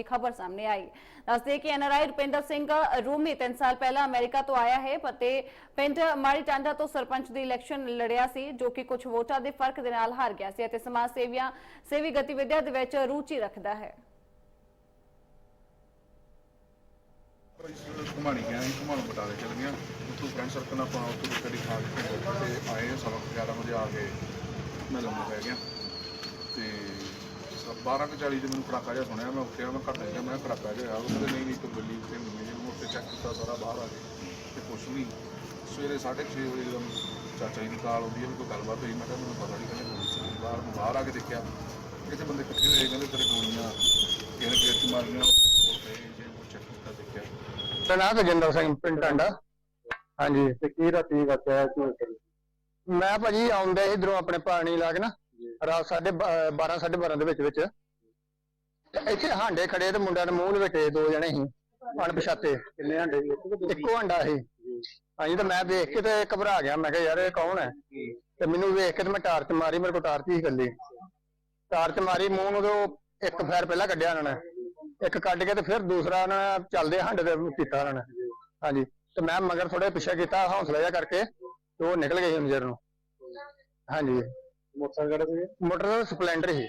ਦੀ ਖਬਰ ਸਾਹਮਣੇ ਆਈ। ਦੱਸਦੇ ਕਿ ਐਨਆਰਆਈ ਰੁਪਿੰਦਰ ਸਿੰਘ, ਰੂਮੀ 3 ਸਾਲ ਪਹਿਲਾਂ ਅਮਰੀਕਾ ਤੋਂ ਆਇਆ ਹੈ ਅਤੇ ਪਿੰਡ ਮਾੜੀ ਟਾਂਡਾ ਤੋਂ ਸਰਪੰਚ ਦੀ ਇਲੈਕਸ਼ਨ ਲੜਿਆ ਸੀ, ਜੋ ਕਿ ਕੁਝ ਵੋਟਾਂ ਦੇ ਫ਼ਰਕ ਦੇ ਨਾਲ ਹਾਰ ਗਿਆ ਸੀ ਅਤੇ ਸਮਾਜ ਸੇਵੀਆਂ, ਸੇਵੀ ਗਤੀਵਿਧੀਆਂ ਦੇ ਵਿੱਚ ਰੁਚੀ ਰੱਖਦਾ ਹੈ। ਘੁਮਾਣੀ ਗਿਆ ਸੀ ਘੁਮਾਣੋਂ ਬਟਾਲੇ ਚਲ ਗਿਆ। ਉੱਥੋਂ ਫਰੈਂਡ ਸਰਕਲ ਨਾਲ ਆਪਾਂ ਉੱਥੋਂ ਗੱਡੀ ਖਾ ਕੇ ਤੇ ਆਏ ਸਵਾ ਕੁ 11 ਵਜੇ ਆ ਕੇ ਮੈਂ ਲੰਮਾ ਪੈ ਗਿਆ। ਤੇ 12:40 ਤੇ ਮੈਨੂੰ ਕੜਾਕਾ ਜਿਹਾ ਸੁਣਿਆ, ਮੈਂ ਉੱਠਿਆ, ਮੈਂ ਘੱਟ ਗਿਆ ਮੈਂ ਕਿਹਾ ਜਿਹਾ ਉਹ ਕਹਿੰਦੇ ਨਹੀਂ ਨਹੀਂ, ਤੂੰ ਗੱਲੀ ਉੱਤੇ ਮਿਲੀ ਜਦੋਂ ਮੈਂ ਉੱਥੇ ਚੈੱਕ ਕੀਤਾ ਸਾਰਾ ਬਾਹਰ ਆ ਗਏ, ਤੇ ਕੁਛ ਨਹੀਂ। ਸਵੇਰੇ 6:30 ਵਜੇ ਜਦੋਂ ਚਾਚਾ ਜੀ ਦੀ ਕਾਲ ਆਉਂਦੀ ਹੈ, ਵੀ ਕੋਈ ਗੱਲਬਾਤ ਹੋਈ, ਮੈਂ ਕਿਹਾ ਮੈਨੂੰ ਪਤਾ ਨਹੀਂ ਕਹਿੰਦੇ ਗੋਲੀ ਚੱਲੀ ਬਾਹਰ ਮੈਂ ਬਾਹਰ ਆ ਕੇ ਦੇਖਿਆ। ਕਿਤੇ ਬੰਦੇ ਇਕੱਠੇ ਹੋਏ, ਕਹਿੰਦੇ ਤੇਰੇ ਗੋਲੀਆਂ ਕਿਸੇ ਗੇਟ ਮਾਰੀਆਂ ਕੋਲ ਪਏ, ਜੇ ਉਹ ਚੈੱਕ ਕੀਤਾ, ਦੇਖਿਆ। ਮੇਰਾ ਨਾਮ ਸਿੰਘ, ਪਿੰਡ ਟਾਂਡਾ ਹਾਂਜੀ, ਤੇ ਕੀ ਰਾਤੀ ਵਾਕਿਆ ਕਿਉਂ ਮੈਂ ਭਾਜੀ ਆਉਂਦਾ ਸੀ, ਇਧਰੋਂ ਆਪਣੇ ਪਾਣੀ ਲਾ ਕੇ ਨਾ ਰਾਤ ਸਾਢੇ 12 12:30 ਦੇ ਵਿੱਚ ਵਿੱਚ। ਤੇ ਇੱਥੇ ਹਾਂਡੇ ਖੜੇ ਤੇ ਮੁੰਡਿਆਂ ਦੇ ਮੂੰਹ ਲਵੇਟੇ ਦੋ ਜਣੇ ਸੀ ਅਣਪਛਾਤੇ। ਕਿੰਨੇ ਹੰਡੇ ਸੀ? ਦੋ? ਇੱਕੋ ਹੰਡਾ ਸੀ। ਹਾਂਜੀ ਤੇ ਮੈਂ ਵੇਖ ਕੇ ਤੇ ਘਬਰਾ ਗਿਆ। ਮੈਂ ਕਿਹਾ ਯਾਰ ਇਹ ਕੌਣ ਹੈ? ਤੇ ਮੈਨੂੰ ਵੇਖ ਕੇ ਤੇ ਮੈਂ ਟਾਰਚ ਮਾਰੀ ਮੇਰੇ ਕੋਲ ਟਾਰਚ ਹੀ ਇਕੱਲੀ। ਟਾਰਚ ਮਾਰੀ ਮੂੰਹ ਨੂੰ ਤੇ ਉਹ ਇੱਕ ਫੈਰ ਪਹਿਲਾਂ ਕੱਢਿਆ ਉਹਨਾਂ ਨੇ। ਇੱਕ ਕੱਢ ਕੇ ਤੇ ਫਿਰ ਦੂਸਰਾ ਉਹਨਾਂ ਨੇ ਚੱਲਦੇ ਹੰਡ ਤੇ ਕੀਤਾ ਉਹਨਾਂ ਨੇ। ਹਾਂਜੀ ਤੇ ਮੈਂ ਮਗਰ ਥੋੜੇ ਪਿੱਛੇ ਕੀਤਾ ਹੌਸਲਾ ਜਿਹਾ ਕਰਕੇ ਤੇ ਉਹ ਨਿਕਲ ਗਏ ਨਜ਼ਰ ਨੂੰ। ਹਾਂਜੀ। ਮੋਟਰਸਾਈਕਲ ਕਿਹੜਾ ਸੀ ਮੋਟਰ ਸਪਲੈਂਡਰ ਸੀ।